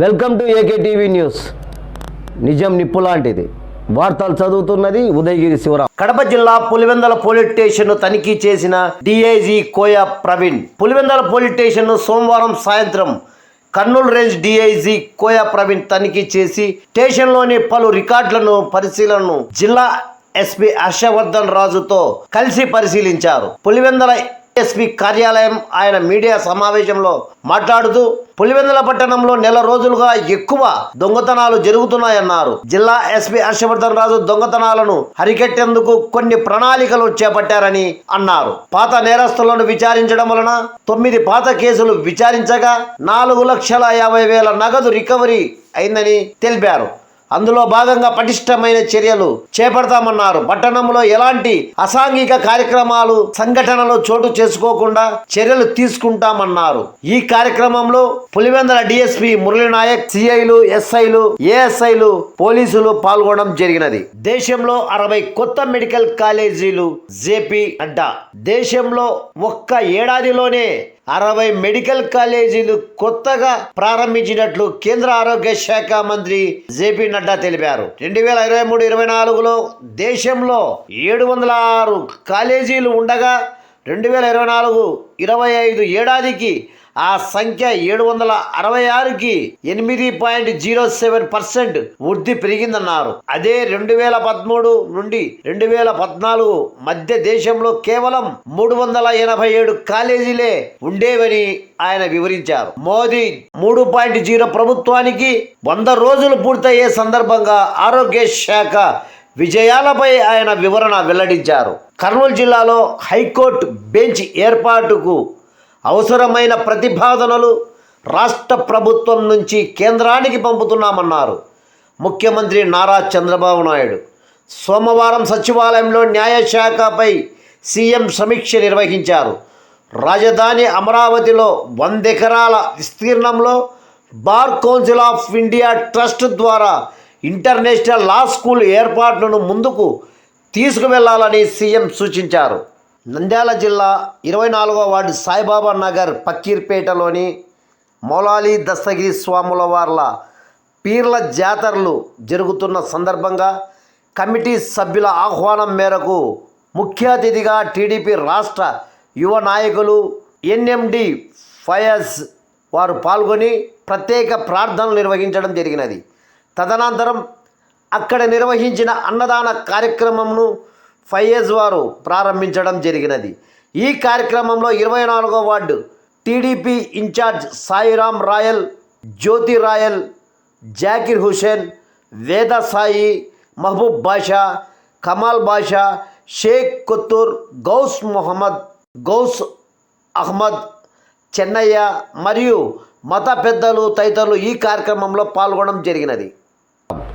Welcome to AK TV news. నిజం నిప్పు లాంటిది. వార్తలు చదువుతున్నది ఉదయగిరి శివరాం. కడప జిల్లా పులివెందల పోలీస్ స్టేషన్ తనిఖీ చేసిన DIG Koya Praveen. Pulivendula police station సోమవారం సాయంత్రం కర్నూలు రేంజ్ డిఐజీ కోయ ప్రవీణ్ తనిఖీ చేసి స్టేషన్లోని పలు రికార్డులను పరిశీలనను జిల్లా ఎస్పీ హర్షవర్ధన్ రాజుతో కలిసి పరిశీలించారు. పులివెందల ఎస్పీ కార్యాలయం ఆయన మీడియా సమావేశంలో మాట్లాడుతూ పులివెందుల పట్టణంలో నెల రోజులుగా ఎక్కువ దొంగతనాలు జరుగుతున్నాయన్నారు. జిల్లా ఎస్పీ హర్షవర్ధన్ రాజు దొంగతనాలను హరికెట్టేందుకు కొన్ని ప్రణాళికలు చేపట్టారని అన్నారు. పాత నేరస్తులను విచారించడం వలన తొమ్మిది పాత కేసులు విచారించగా నాలుగు లక్షల యాభై వేల నగదు రికవరీ అయిందని తెలిపారు. అందులో భాగంగా పటిష్టమైన చర్యలు చేపడతామన్నారు. పట్టణంలో ఎలాంటి అసాంఘిక కార్యక్రమాలు సంఘటనలు చోటు చేసుకోకుండా చర్యలు తీసుకుంటామన్నారు. ఈ కార్యక్రమంలో పులివెందల డిఎస్పి మురళీనాయక్ సిఐలు ఎస్ఐలు ఏఎస్ఐలు పోలీసులు పాల్గొనడం జరిగినది. దేశంలో అరవై కొత్త మెడికల్ కాలేజీలు జేపీ అడ్డా దేశంలో ఒక్క ఏడాదిలోనే అరవై మెడికల్ కాలేజీలు కొత్తగా ప్రారంభించినట్లు కేంద్ర ఆరోగ్య శాఖ మంత్రి జేపీ నడ్డా తెలిపారు. రెండు వేల ఇరవై మూడు ఇరవై నాలుగులో దేశంలో ఏడు వందల ఆరు కాలేజీలు ఉండగా రెండు వేల ఇరవై నాలుగు ఇరవై ఐదు ఏడాదికి ఆ సంఖ్య ఏడు వందల అరవై ఆరుకి ఎనిమిది పాయింట్ జీరో సెవెన్ పర్సెంట్ వృద్ధి పెరిగిందన్నారు. అదే రెండు వేల పదమూడు నుండి రెండు వేల పద్నాలుగు మధ్య దేశంలో కేవలం మూడు వందల ఎనభై ఏడు కాలేజీలే ఉండేవని ఆయన వివరించారు. మోదీ మూడు పాయింట్ జీరో ప్రభుత్వానికి వంద రోజులు పూర్తయ్యే సందర్భంగా ఆరోగ్య శాఖ విజయాలపై ఆయన వివరణ వెల్లడించారు. కర్నూలు జిల్లాలో హైకోర్టు బెంచ్ ఏర్పాటుకు అవసరమైన ప్రతిపాదనలు రాష్ట్ర ప్రభుత్వం నుంచి కేంద్రానికి పంపుతున్నామన్నారు. ముఖ్యమంత్రి నారా చంద్రబాబు నాయుడు సోమవారం సచివాలయంలో న్యాయశాఖపై సీఎం సమీక్ష నిర్వహించారు. రాజధాని అమరావతిలో వందెకరాల విస్తీర్ణంలో bar council of India trust ద్వారా ఇంటర్నేషనల్ లా స్కూల్ ఏర్పాట్లను ముందుకు తీసుకువెళ్ళాలని సీఎం సూచించారు. నంద్యాల జిల్లా ఇరవై నాలుగో వార్డు సాయిబాబా నగర్ పక్కీర్పేటలోని మౌలాలి దస్తగిరి స్వాముల వార్ల పీర్ల జాతరలు జరుగుతున్న సందర్భంగా కమిటీ సభ్యుల ఆహ్వానం మేరకు ముఖ్య అతిథిగా టీడీపీ రాష్ట్ర యువ నాయకులు ఎన్ఎండి ఫయజ్ వారు పాల్గొని ప్రత్యేక ప్రార్థనలు నిర్వహించడం జరిగినది. తదనంతరం అక్కడ నిర్వహించిన అన్నదాన కార్యక్రమంను ఫైజ్ వారు ప్రారంభించడం జరిగినది. ఈ కార్యక్రమంలో ఇరవై నాలుగో ward TDP in charge Sairam Royal Jyothi Royal Zakir Hussain Veda Sai Mahaboob బాషా కమాల్ బాషా షేక్ కొత్తూర్ గౌస్ మొహమ్మద్ గౌస్ అహ్మద్ చెన్నయ్య మరియు మత పెద్దలు తదితరులు ఈ కార్యక్రమంలో పాల్గొనడం జరిగినది.